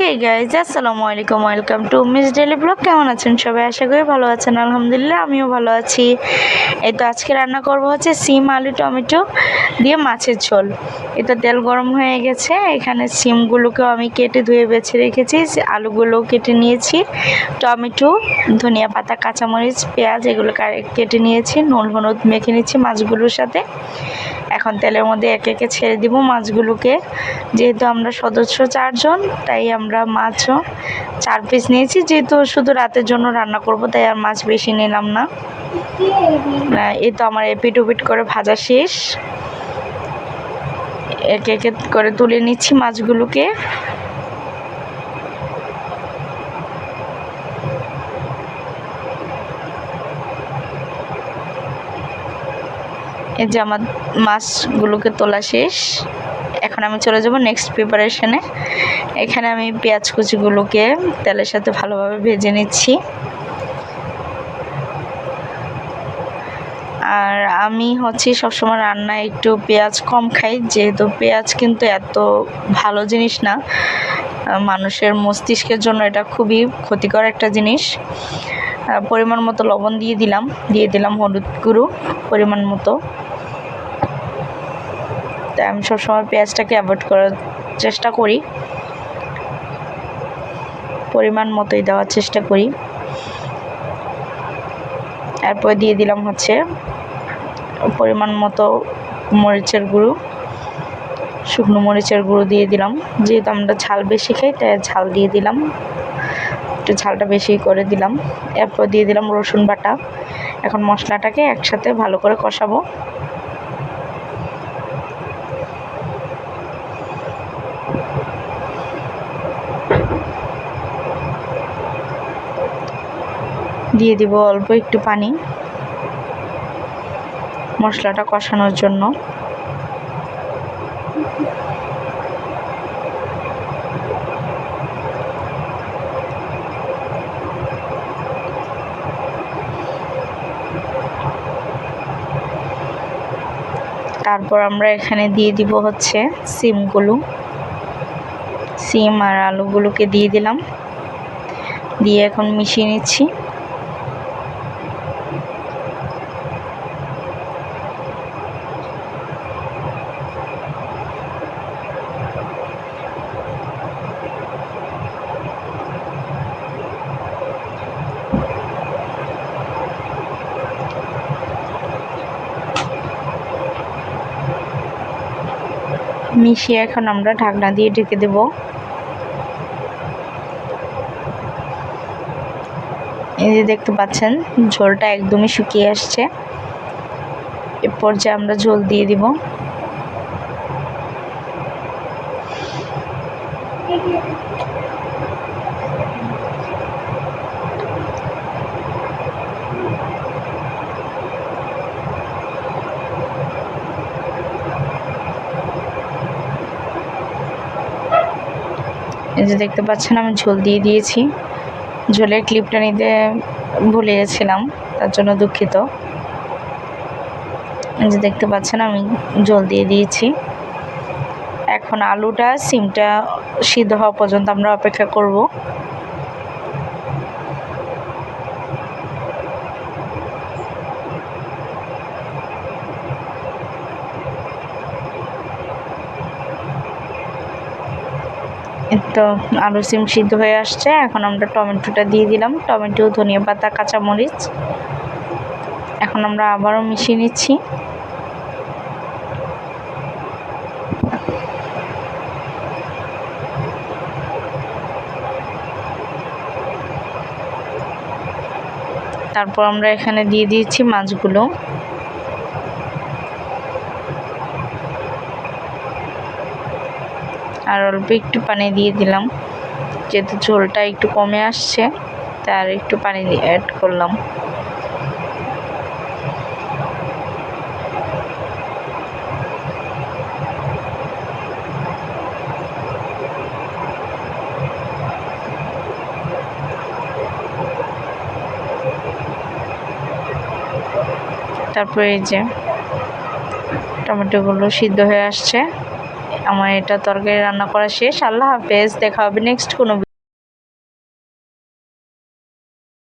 হে guys আসসালামু আলাইকুম welcome to miss daily blog কেমন আছেন সবাই? আশা করি ভালো আছেন। আলহামদুলিল্লাহ, আমিও ভালো আছি। এই তো আজকে রান্না করব হচ্ছে সিম আলু টমেটো দিয়ে মাছের ঝোল। এটা তেল গরম হয়ে গেছে। এখানে সিমগুলোকেও আমি কেটে ধুয়ে বেছে রেখেছি। আলুগুলোও কেটে নিয়েছি। টমেটো, ধনিয়া পাতা, কাঁচামরিচ, পেঁয়াজ এগুলো কেটে নিয়েছি। নুন, হলুদ মেখে নিচ্ছি মাছগুলোর সাথে। এখন তেলের মধ্যে একে একে ছেড়ে দিব মাছগুলোকে। যেহেতু আমরা সদস্য চারজন, তাই আমরা মাছও চার পিস নিয়েছি। যেহেতু শুধু রাতের জন্য রান্না করব, তাই আর মাছ বেশি নিলাম না। এই তো আমার এপিট ওপিট করে ভাজা শেষ। একে একে করে তুলে নিচ্ছি মাছগুলোকে। এই যে আমার মাছগুলোকে তোলা শেষ। এখন আমি চলে যাব নেক্সট প্রিপারেশনে এখানে আমি পেঁয়াজ কুচিগুলোকে তেলের সাথে ভালোভাবে ভেজে নিচ্ছি। আর আমি হচ্ছে সবসময় রান্নায় একটু পেঁয়াজ কম খাই, যেহেতু পেঁয়াজ কিন্তু এত ভালো জিনিস না। মানুষের মস্তিষ্কের জন্য এটা খুবই ক্ষতিকর একটা জিনিস। পরিমাণ মতো লবণ দিয়ে দিলাম দিয়ে দিলাম হলুদ গুঁড়ো পরিমাণ মতো। তাই আমি সবসময় পেঁয়াজটাকে অ্যাভয়েড করার চেষ্টা করি। পরিমাণ মতোই দেওয়ার চেষ্টা করি। এরপর দিয়ে দিলাম হচ্ছে পরিমাণ মতো মরিচের গুঁড়ো, শুকনো মরিচের গুঁড়ো দিয়ে দিলাম। যেহেতু আমরা ঝাল বেশি খাই, তাই ঝাল দিয়ে দিলাম। একটু ঝালটা বেশি করে দিলাম। এরপর দিয়ে দিলাম রসুন বাটা। এখন মশলাটাকে একসাথে ভালো করে কষাবো। দিয়ে দিব অল্প একটু পানি। মশলাটা কষানোর জন্য। তারপর আমরা এখানে দিয়ে দিব হচ্ছে সিমগুলো। সিম আর আলুগুলোকে দিয়ে দিলাম। দিয়ে এখন মিশিয়ে নিচ্ছি। মিশিয়ে এখন আমরা ঢাকনা দিয়ে ঢেকে দেব। এই যে দেখতে পাচ্ছেন, ঝোলটা একদমই শুকিয়ে আসছে। এ পর্যায়ে আমরা ঝোল দিয়ে দিব। এই যে দেখতে পাচ্ছেন, আমি ঝোল দিয়ে দিয়েছি। ঝোলের ক্লিপটা নিতে ভুলে গেছিলাম, তার জন্য দুঃখিত। এই যে দেখতে পাচ্ছেন, আমি ঝোল দিয়ে দিয়েছি। এখন আলুটা, সিমটা সিদ্ধ হওয়া পর্যন্ত আমরা অপেক্ষা করব। তো আলু সিম সিদ্ধ হয়ে আসছে। এখন আমরা টমেটোটা দিয়ে দিলাম। টমেটো, ধনিয়া পাতা, কাঁচামরিচ। এখন আমরা আবারও মিশিয়ে নিচ্ছি। তারপর আমরা এখানে দিয়ে দিয়েছি মাছগুলো। আর অল্প একটু পানি দিয়ে দিলাম। যেহেতু ঝোলটা একটু কমে আসছে তাই আর একটু পানি দিয়ে অ্যাড করলাম। তারপরে এই যে টমেটোগুলো সিদ্ধ হয়ে আসছে। আমার এটা তরকারি রান্না করা শেষ। আল্লাহ হাফেজ দেখা হবে নেক্সট কোনো